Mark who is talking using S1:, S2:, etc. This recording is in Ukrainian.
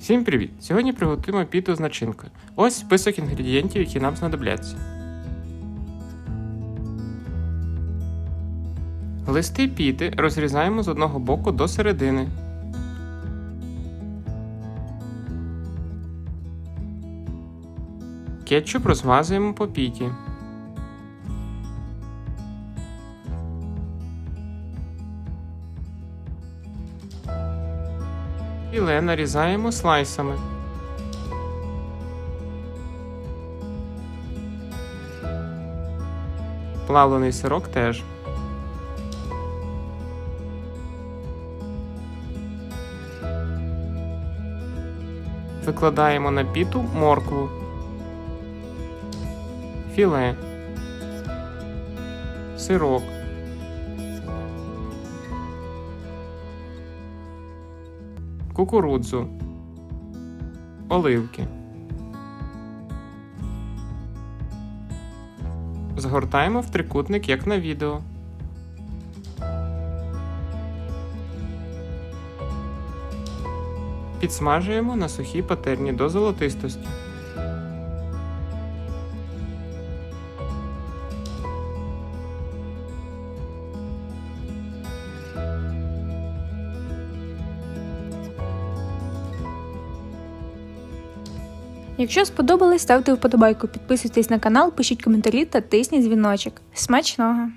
S1: Всім привіт! Сьогодні приготуємо піту з начинкою. Ось список інгредієнтів, які нам знадобляться. Листи піти розрізаємо з одного боку до середини. Кетчуп розмазуємо по піті. Філе нарізаємо слайсами. Плавлений сирок теж. Викладаємо на піту моркву. Філе. Сирок. Кукурудзу, оливки. Згортаємо в трикутник, як на відео. Підсмажуємо на сухій патерні до золотистості.
S2: Якщо сподобалось, ставте вподобайку, підписуйтесь на канал, пишіть коментарі та тисніть дзвіночок. Смачного!